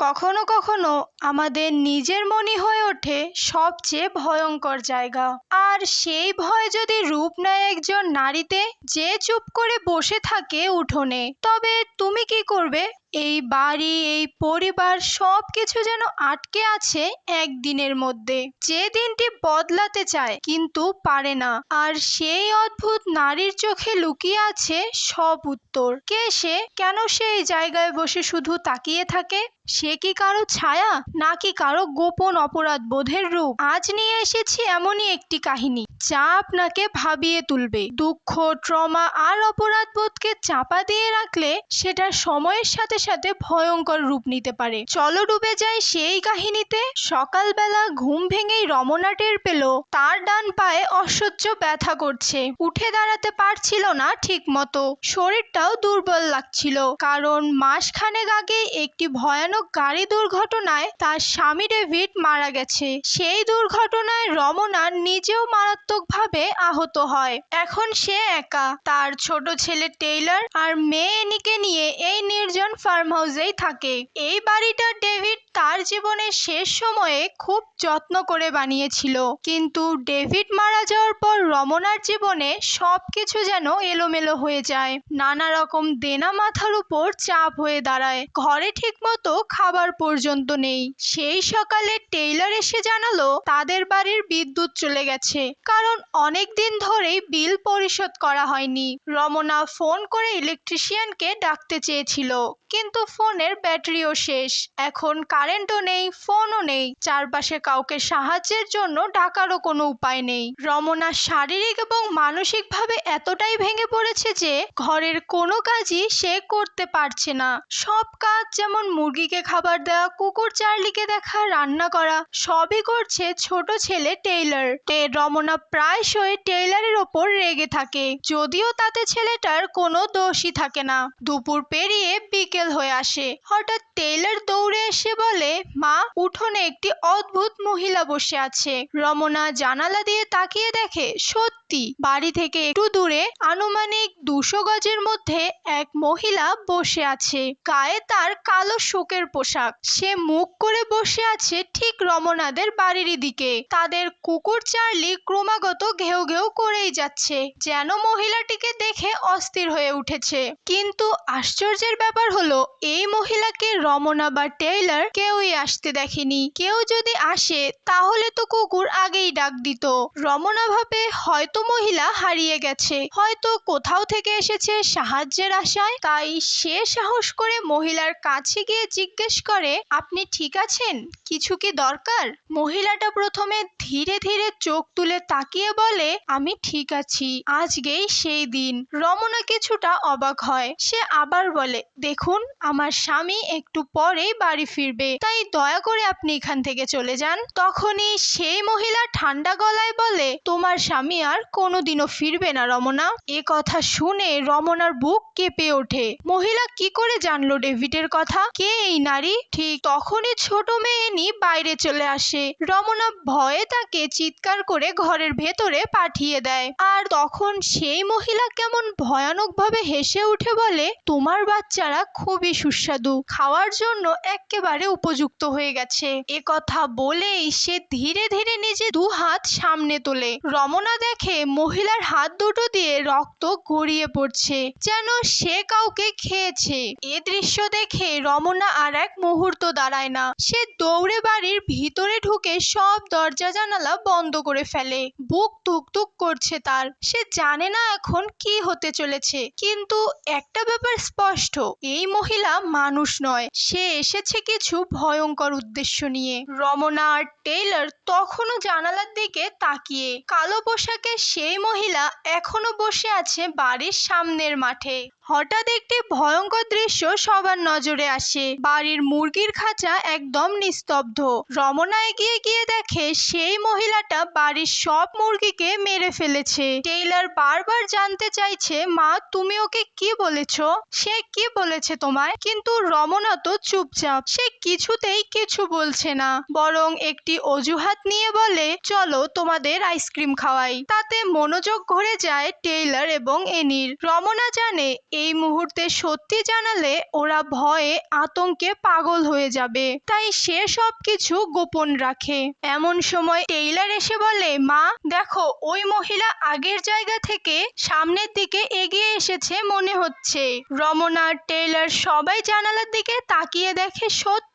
কখনো কখনো আমাদের নিজের মনে হয়ে ওঠে সবচেয়ে ভয়ঙ্কর জায়গা। আর সেই ভয় যদি রূপ নেয় একজন নারীতে, যে চুপ করে বসে থাকে উঠোনে, তবে তুমি কি করবে? এই বাড়ি, এই পরিবার সব কিছু যেন আটকে আছে একদিনের মধ্যে। যে দিনটি বদলাতে চায় কিন্তু পারে না। আর সেই অদ্ভুত নারীর চোখে লুকিয়ে আছে সব উত্তর। কে সে? কেন সে এই জায়গায় বসে শুধু তাকিয়ে থাকে? সে কি কারও ছায়া? নাকি কারও গোপন অপরাধ বোধের রূপ? আজ নিয়ে এসেছি এমনই একটি কাহিনী, যা আপনাকে ভাবিয়ে তুলবে। দুঃখ, ট্রমা আর অপরাধ বোধকে চাপা দিয়ে রাখলে সেটা সময়ের সাথে সাথে ভয়ঙ্কর রূপ নিতে পারে। চলো ডুবে যায় সেই কাহিনীতে সকালবেলা ঘুম ভেঙেই রমনা টের পেল, তার ডান পায়ে অসহ্য ব্যথা করছে। উঠে দাঁড়াতে পারছিল না ঠিক মতো শরীরটাও দুর্বল লাগছিল, কারণ মাসখানেক আগে একটি ভয়ানক গাড়ি দুর্ঘটনায় তার স্বামী ডেভিড মারা গেছে। সেই দুর্ঘটনায় রমনা নিজেও মারাত্মকভাবে আহত হয়। এখন সে একা, তার ছোট ছেলে টেইলার আর মেয়ে এনিকে নিয়ে এই নির্জন ফার্ম হাউসেই থাকে। এই বাড়িটা ডেভিড তার জীবনের শেষ সময়ে খুব যত্ন করে বানিয়েছিল। কিন্তু ডেভিড মারা যাওয়ার পর রমনার জীবনে সব কিছু যেন এলোমেলো হয়ে যায়। নানা রকম দেনা মাথার উপর চাপ হয়ে দাঁড়ায়। ঘরে ঠিকমতো খাবার পর্যন্ত নেই। সেই সকালে টেইলার এসে জানালো তাদের বাড়ির বিদ্যুৎ চলে গেছে। কারণ অনেক দিন ধরেই বিল পরিশোধ করা হয়নি। রমনা ফোন করে ইলেকট্রিশিয়ানকে ডাকতে চেয়েছিল। কিন্তু ফোনের ব্যাটারিও শেষ। এখন কারেন্টও নেই, ফোনও নেই। চারপাশে কাউকে সাহায্যের জন্য ডাকারও কোনো উপায় নেই। রমনা শারীরিক এবং মানসিকভাবে এতটাই ভেঙে পড়েছে যে ঘরের কোনো কাজই সে করতে পারছে না। সব কাজ যেমন মুরগিকে খাবার দেওয়া, কুকুর চার্লিকে দেখা, রান্না করা, সবই করছে ছোট ছেলে টেইলার। রমনা প্রায়শই টেইলারের ওপর রেগে থাকে, যদিও তাতে ছেলেটার কোনো দোষই থাকে না। দুপুর পেরিয়ে বিকেল হয়ে আসে। হঠাৎ টেইলার দৌড়ে এসে বলে, মা, উঠোনে একটি অদ্ভুত মহিলা বসে আছে। রমনা জানালা দিয়ে তাকিয়ে দেখে, সত্যি, বাড়ি থেকে একটু দূরে আনুমানিক দুশো গজের মধ্যে এক মহিলা বসে আছে। গায়ে তার কালো শোকের পোশাক। সে মুখ করে বসে আছে ঠিক রমনাদের বাড়ির দিকে। তাদের কুকুর চার্লি ক্রমাগত ঘেউ ঘেউ করেই যাচ্ছে, যেন মহিলাটিকে দেখে অস্থির হয়ে উঠেছে। কিন্তু আশ্চর্যের ব্যাপার হলো এই মহিলাকে রমনা বা টেইলার কেউই আসতে দেখেনি। কেউ যদি আসে, তাহলে তো কুকুর আগেই ডাক দিত। রমনা ভাবে হয়তো মহিলা হারিয়ে গেছে। হয়তো কোথাও থেকে এসেছে সাহায্যের আশায়। তাই সে সাহস করে মহিলার কাছে গিয়ে জিজ্ঞেস করে, আপনি ঠিক আছেন? কিছু কি দরকার? মহিলাটা প্রথমে ধীরে ধীরে চোখ তুলে তাকিয়ে বলে, আমি ঠিক আছি। আজকেই সেই দিন। রমনা কিছুটা অবাক হয়। সে আবার বলে, দেখুন আমার স্বামী একটু পরেই বাড়ি ফিরবে। তাই দয়া করে আপনি এখান থেকে চলে যান। তখনই সেই মহিলা ঠান্ডা গলায় বলে, তোমার স্বামী আর কোনোদিনও ফিরবে না, রমনা। এ কথা শুনে রমনার বুক কেঁপে ওঠে। মহিলা কি করে জানলো ডেভিডের কথা? কে এই নারী? ঠিক তখনই ছোট মেয়ে এনি বাইরে চলে আসে। রমনা ভয়ে তাকে চিৎকার করে ঘরের ভেতরে পাঠিয়ে দেয়। আর তখন সেই মহিলা কেমন ভয়ানকভাবে হেসে উঠে বলে, তোমার বাচ্চারা খুবই সুস্বাদু। খাওয়ার জন্য একেবারে উপযুক্ত হয়ে গেছে। এ কথা বলেই সে ধীরে ধীরে নিজে দু হাত সামনে তোলে। রমনা দেখে মহিলার হাত দুটো দিয়ে রক্ত গড়িয়ে পড়ছে, যেন সে কাউকে খেয়েছে। এ দৃশ্য দেখে রমনা আর এক মুহূর্ত দাঁড়ায় না। সে দৌড়ে বাড়ির ভিতরে ঢুকে সব দরজা জানালা বন্ধ করে ফেলে। বুক তুক করছে তার। সে জানে না এখন কি হতে চলেছে। কিন্তু একটা ব্যাপার স্পষ্ট, এই মহিলা মানুষ নয়। সে এসেছে কিছু ভয়ঙ্কর উদ্দেশ্য নিয়ে। রমনা আর টেইলর তখনও জানালার দিকে তাকিয়ে। কালো পোশাকের সেই মহিলা এখনও বসে আছে বাড়ির সামনের মাঠে। হঠাৎ একটি ভয়ঙ্কর দৃশ্য সবার নজরে আসে। বাড়ির মুরগির খাঁচা একদম নিস্তব্ধ। রমনা এগিয়ে গিয়ে দেখে সেই মহিলাটা বাড়ির সব মুরগিকে মেরে ফেলেছে। টেইলার বারবার জানতে চাইছে, মা, তুমি ওকে কি বলেছ? সে কি বলেছে তোমায়? কিন্তু রমনা তো চুপচাপ, সে কিছুতেই কিছু বলছে না। বরং একটি অজুহাত নিয়ে বলে, চলো তোমাদের আইসক্রিম খাওয়াই। তাতে মনোযোগ ঘুরে যায় টেইলার এবং এনির। রমনা জানে এই মুহূর্তে সত্যি জানালে ওরা ভয়ে আতঙ্কে পাগল হয়ে যাবে। তাই সে সব কিছু গোপন রাখে। এমন সময় টেইলার এসে বলে, মা, দেখো, ওই মহিলা আগের জায়গা থেকে সামনের দিকে এগিয়ে এসেছে মনে হচ্ছে। রমনা টেইলার সবাই জানালার দিকে তাকিয়ে দেখে সত্যি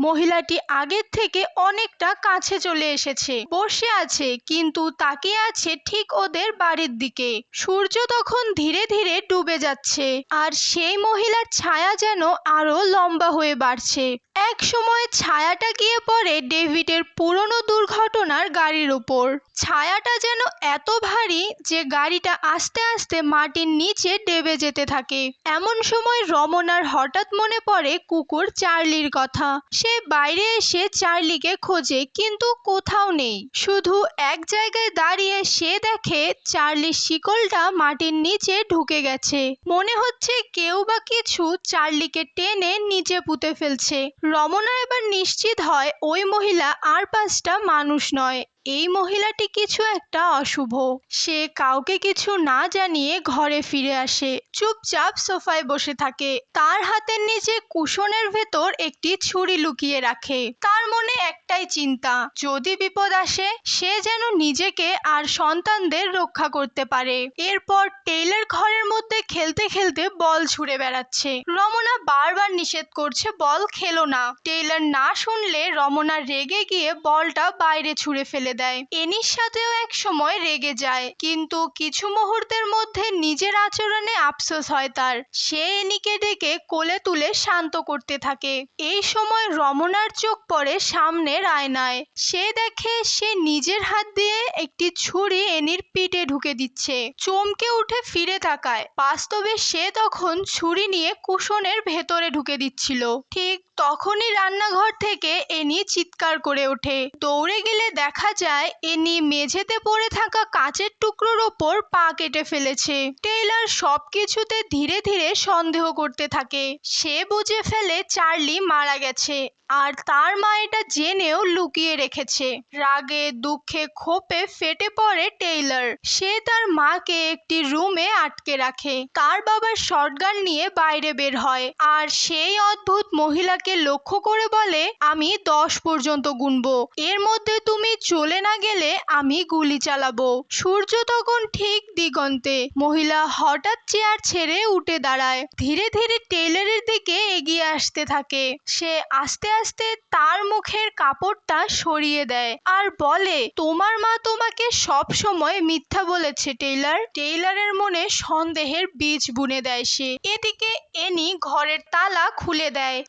মহিলাটি আগের থেকে অনেকটা কাছে চলে এসেছে। বসে আছে, কিন্তু তাকে আছে ঠিক ওদের বাড়ির দিকে। সূর্য তখন ধীরে ধীরে ডুবে যাচ্ছে, আর সেই মহিলার ছায়া যেন আরও লম্বা হয়ে বাড়ছে। এক সময় ছায়াটা গিয়ে পড়ে ডেভিডের পুরনো দুর্ঘটনার গাড়ির উপর ছায়াটা যেন এত ভারী যে গাড়িটা আস্তে আস্তে মাটির নিচে ডেবে যেতে থাকে। এমন সময় রমনার হঠাৎ মনে পড়ে কুকুর চার্লির কথা। সে বাইরে এসে চার্লিকে খোঁজে, কিন্তু কোথাও নেই। শুধু এক জায়গায় দাঁড়িয়ে সে দেখে চার্লির শিকলটা মাটির নিচে ঢুকে গেছে। মনে হচ্ছে কেউ বা কিছু চার্লিকে টেনে নিচে পুঁতে ফেলছে। রমনা এবার নিশ্চিত হয় ওই মহিলা আর পাঁচটা মানুষ নয়। এই মহিলাটি কিছু একটা অশুভ। সে কাউকে কিছু না জানিয়ে ঘরে ফিরে আসে। চুপচাপ সোফায় বসে থাকে। তার হাতের নিচে কুশনের ভেতর একটি ছুরি লুকিয়ে রাখে। তার মনে একটাই চিন্তা, যদি বিপদ আসে, সে যেন নিজেকে আর সন্তানদের রক্ষা করতে পারে। এরপর টেইলার ঘরের মধ্যে খেলতে খেলতে বল ছুঁড়ে বেড়াচ্ছে। রমনা বারবার নিষেধ করছে, বল খেলো না। টেইলার না শুনলে রমনা রেগে গিয়ে বলটা বাইরে ছুঁড়ে ফেলে দেয়। এনির সাথেও এক সময় রেগে যায়, কিন্তু কিছু মুহূর্তের মধ্যে নিজের আচরণে আফসোস হয় তার। সে এনিকে ডেকে কোলে তুলে শান্ত করতে থাকে। এই সময় রমনার চোখ পড়ে সামনের আয়নায়। সে দেখে সে নিজের হাত দিয়ে একটি ছুরি এনির পিঠে ঢুকে দিচ্ছে। চমকে উঠে ফিরে তাকায়। বাস্তবে সে তখন ছুরি নিয়ে কুশনের ভেতরে ঢুকে দিচ্ছিল। ঠিক তখনই রান্নাঘর থেকে এনি চিৎকার করে ওঠে। দৌড়ে গেলে দেখা যায়, এনি মেঝেতে পড়ে থাকা কাঁচের টুকরোর ওপর পা কেটে ফেলেছে। টেইলার সবকিছুতে ধীরে ধীরে সন্দেহ করতে থাকে। সে বুঝে ফেলে চার্লি মারা গেছে, আর তার মা এটা জেনেও লুকিয়ে রেখেছে। রাগে, দুঃখে, ক্ষোভে ফেটে পড়ে টেইলার। সে তার মাকে একটি রুমে আটকে রাখে। তার বাবার শটগান নিয়ে বাইরে বের হয়, আর সেই অদ্ভুত মহিলাকে লক্ষ্য করে বলে, আমি দশ পর্যন্ত গুনবো। এর মধ্যে তুমি চলে না গেলে আমি গুলি চালাবো। সূর্য তখন ঠিক দিগন্তে। মহিলা হঠাৎ চেয়ার ছেড়ে উঠে দাঁড়ায়। ধীরে ধীরে টেইলারের দিকে এগিয়ে আসতে থাকে। সে আস্তে আস্তে তার মুখের কাপড়টা সরিয়ে দেয় আর বলে, তোমার মা তোমাকে সব সময় মিথ্যা বলেছে, টেইলার। টেইলারের মনে সন্দেহের বীজ বুনে দেয় সে। এদিকে এনি ঘরের তালা খুলে দেয়।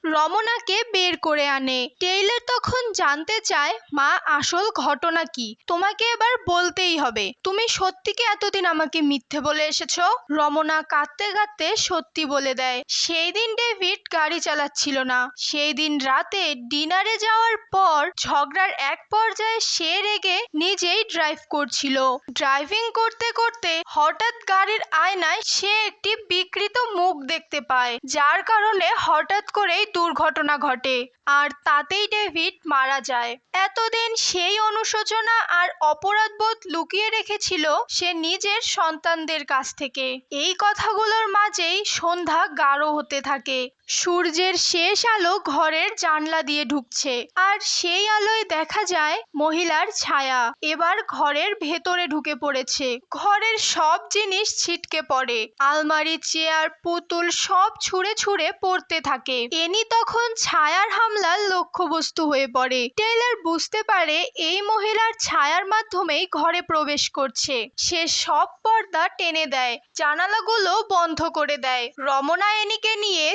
রমনাকে বের করে আনে। টেইলার তখন জানতে চায়, মা, আসল ঘটনা কি? তোমাকে এবার বলতেই হবে। তুমি সত্যি কি এতদিন আমাকে মিথ্যে বলে এসেছ? রমনা কাঁদতে কাঁদতে সত্যি বলে দেয়, সেই দিন ডেভিড গাড়ি চালাচ্ছিল না। সেই দিন রাতে ডিনারে যাওয়ার পর ঝগড়ার এক পর্যায়ে সে রেগে নিজেই ড্রাইভ করছিল। ড্রাইভিং করতে করতে হঠাৎ গাড়ির আয়নায় সে একটি বিকৃত মুখ দেখতে পায়, যার কারণে হঠাৎ করেই দুর্ঘটনা ঘটে, আর তাতেই ডেভিড মারা যায়। এতদিন সেই অনুশোচনা আর অপরাধবোধ লুকিয়ে রেখেছিল সে নিজের সন্তানদের কাছ থেকে। এই কথাগুলোর মাঝেই সন্ধ্যা গাঢ় হতে থাকে। সূর্যের শেষ আলো ঘরের জানলা দিয়ে ঢুকছে। আর সেই আলোয় দেখা যায় মহিলার ছায়া। এবার ঘরের ভেতরে ঢুকে পড়েছে। ঘরের সব জিনিস ছিটকে পড়ে। আলমারি, চেয়ার, পুতুল সব ছুঁড়ে ছুঁড়ে পড়তে থাকে। এনি তখন ছায়ার হামলার লক্ষ্যবস্তু হয়ে পড়ে। টেইলার বুঝতে পারে এই মহিলার ছায়ার মাধ্যমেই ঘরে প্রবেশ করছে। সে সব পর্দা টেনে দেয়, জানালাগুলো বন্ধ করে দেয়। রমনা এনিকে নিয়ে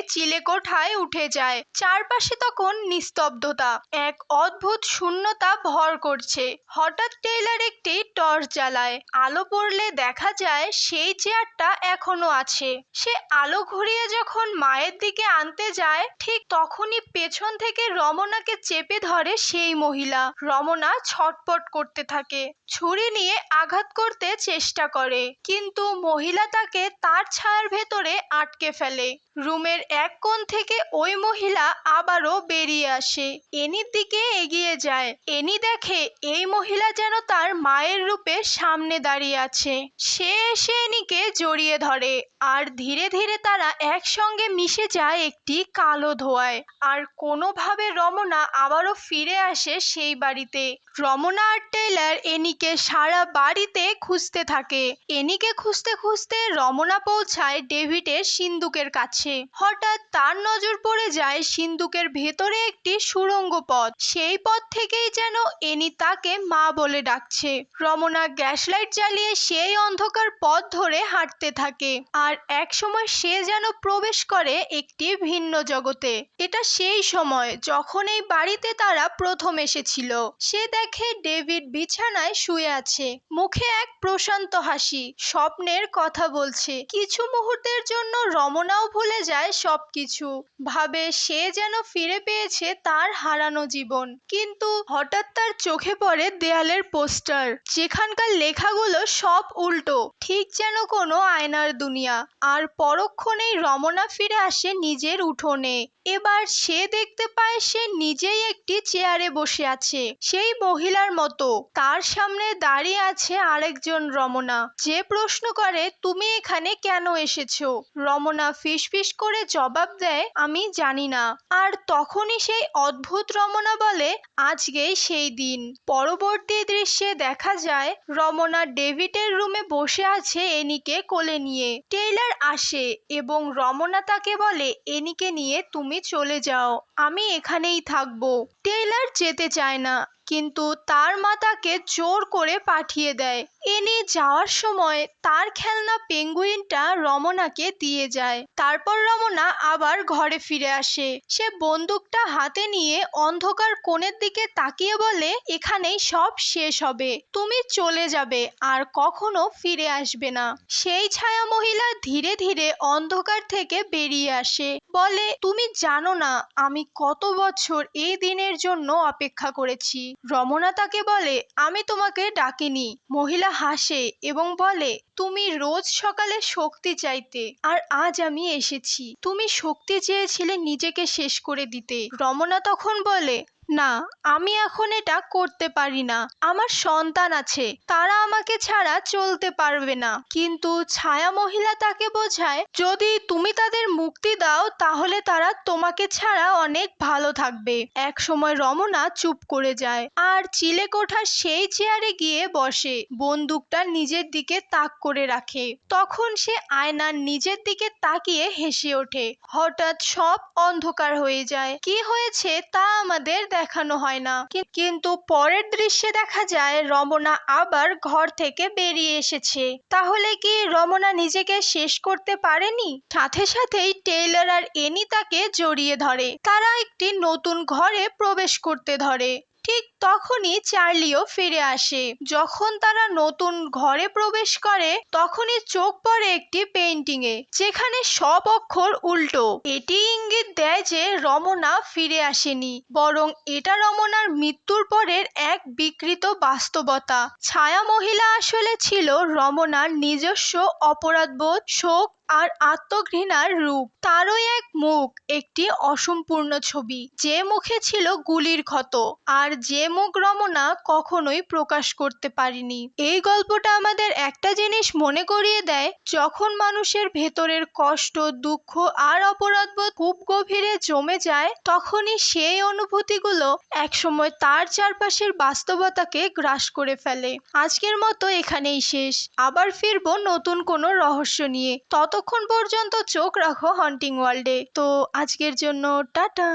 চিলেকোঠায় উঠে যায়। চারপাশে তখন নিস্তব্ধতা, এক অদ্ভুত শূন্যতা ভর করছে। হঠাৎ টেইলার একটি টর্চ জ্বালায়। আলো পড়লে দেখা যায় সেই চেয়ারটা এখনও আছে। সে আলো ঘুরিয়ে যখন মায়ের দিকে আনতে যায়, ঠিক তখনই পেছন থেকে রমনাকে চেপে ধরে সেই মহিলা। রমনা ছটপট করতে থাকে, ছুরি নিয়ে আঘাত করতে চেষ্টা করে। কিন্তু মহিলা তাকে তার ছায়ার ভেতরে আটকে ফেলে। রুমের এক কোণ থেকে ওই মহিলা আবারও বেরিয়ে আসে। এনির দিকে এগিয়ে যায়। এনি দেখে এই মহিলা যেন তার মায়ের রূপে সামনে দাঁড়িয়ে আছে। সে এসে এনিকে জড়িয়ে ধরে। আর ধীরে ধীরে তারা একসঙ্গে মিশে যায় একটি কালো ধোয়ায়। আর কোনোভাবে রমনা আবারও ফিরে আসে সেই বাড়িতে। রমনা আর টেইলার এনিকে সারা বাড়িতে খুঁজতে থাকে। এনিকে খুঁজতে খুঁজতে রমনা পৌঁছায় ডেভিডের সিন্দুকের কাছে। হঠাৎ তার নজর পড়ে যায় সিন্দুকের ভেতরে একটি সুড়ঙ্গ পথ। সেই পথ থেকেই যেন এনি তাকে মা বলে ডাকছে। রমনা গ্যাস লাইট জ্বালিয়ে সেই অন্ধকার পথ ধরে হাঁটতে থাকে। আর এক সময় সে যেন প্রবেশ করে একটি ভিন্ন জগতে। এটা সেই সময় যখন এই বাড়িতে তারা প্রথম এসেছিল। সে দেখে ডেভিড বিছানায় শুয়ে আছে। মুখে এক প্রশান্ত হাসি, স্বপ্নের কথা বলছে। কিছু মুহূর্তের জন্য রমনাও ভুলে যায় সবকিছু। ভাবে সে যেন ফিরে পেয়েছে তার হারানো জীবন। কিন্তু হঠাৎ তার চোখে পড়ে দেয়ালের পোস্টার। যেখানকার লেখাগুলো সব উল্টো, ঠিক যেন কোনো আয়নার দুনিয়া। আর পরক্ষণেই রমনা ফিরে আসে নিজের উঠোনে। এবার সে দেখতে পায় সে নিজেই একটি চেয়ারে বসে আছে, সেই মহিলার মতো। তার সামনে দাঁড়িয়ে আছে আরেকজন রমনা। যে প্রশ্ন করে, তুমি এখানে কেন এসেছ? রমনা ফিসফিস করে জবাব দেয়, আমি জানি না। আর তখনই সেই অদ্ভুত রমনা বলে, আজকেই সেই দিন। পরবর্তী দৃশ্যে দেখা যায়, রমনা ডেভিডের রুমে বসে আছে এনিকে কোলে নিয়ে। টেইলার আসে এবং রমনা তাকে বলে, এনিকে নিয়ে তুমি চলে যাও, আমি এখানেই থাকব। টেইলার যেতে চায় না। কিন্তু তার মা তাকে জোর করে পাঠিয়ে দেয়। এনি যাওয়ার সময় তার খেলনা পেঙ্গুইনটা রমনাকে দিয়ে যায়। তারপর রমনা আবার ঘরে ফিরে আসে। সে বন্দুকটা হাতে নিয়ে অন্ধকার কোণের দিকে তাকিয়ে বলে, এখানেই সব শেষ হবে। তুমি চলে যাবে, আর কখনো ফিরে আসবে না। সেই ছায়া মহিলা ধীরে ধীরে অন্ধকার থেকে বেরিয়ে আসে। বলে, তুমি জানো না, আমি কত বছর এই দিনের জন্য অপেক্ষা করেছি। রমনা তাকে বলে, আমি তোমাকে ডাকিনি। মহিলা হাসে এবং বলে, তুমি রোজ সকালে শক্তি চাইতে, আর আজ আমি এসেছি। তুমি শক্তি চেয়েছিলে নিজেকে শেষ করে দিতে। রমনা তখন বলে না, আমি এখন এটা করতে পারি না। আমার সন্তান আছে, তারা আমাকে ছাড়া চলতে পারবে না। কিন্তু ছায়া মহিলা তাকে বোঝায়, যদি তুমি তাদের মুক্তি দাও, তাহলে তারা তোমাকে ছাড়া অনেক ভালো থাকবে। এক সময় রমনা চুপ করে যায়, আর চিলেকোঠার সেই চেয়ারে গিয়ে বসে, বন্দুকটা নিজের দিকে তাক করে রাখে। তখন সে আয়নার নিজের দিকে তাকিয়ে হেসে ওঠে। হঠাৎ সব অন্ধকার হয়ে যায়। কি হয়েছে তা আমাদের দেখানো হয় না। কিন্তু পরের দৃশ্যে দেখা যায় রমনা আবার ঘর থেকে বেরিয়ে এসেছে। তাহলে কি রমনা নিজেকে শেষ করতে পারেনি? সাথে সাথেই টেইলার আর এনি তাকে জড়িয়ে ধরে। তারা একটি নতুন ঘরে প্রবেশ করতে ধরে। ঠিক তখনই চার্লিও ফিরে আসে। যখন তারা নতুন ঘরে প্রবেশ করে, তখনই চোখ পড়ে একটি পেন্টিং এ, যেখানে সব অক্ষর উল্টো। এটি ইঙ্গিত দেয় যে রমনা ফিরে আসেনি, বরং এটা রমনার মৃত্যুর পরের এক বিকৃত বাস্তবতা। ছায়া মহিলা আসলে ছিল রমনার নিজস্ব অপরাধবোধ, শোক আর আত্মঘৃণার রূপ। তারই এক মুখ, একটি অসম্পূর্ণ ছবি। যে মুখে ছিল গুলির ক্ষত, আর যে মুখ রমনা কখনোই প্রকাশ করতে পারিনি। এই গল্পটা আমাদের একটা জিনিস মনে করিয়ে দেয়, যখন মানুষের ভেতরের কষ্ট, দুঃখ আর অপরাধবোধ খুব গভীরে জমে যায়, তখনই সেই অনুভূতিগুলো একসময় তার চারপাশের বাস্তবতাকে গ্রাস করে ফেলে। আজকের মতো এখানেই শেষ। আবার ফিরবো নতুন কোনো রহস্য নিয়ে। ততক্ষণ পর্যন্ত চোখ রাখো হন্টিং ওয়ার্ল্ডে। তো আজকের জন্য টাটা।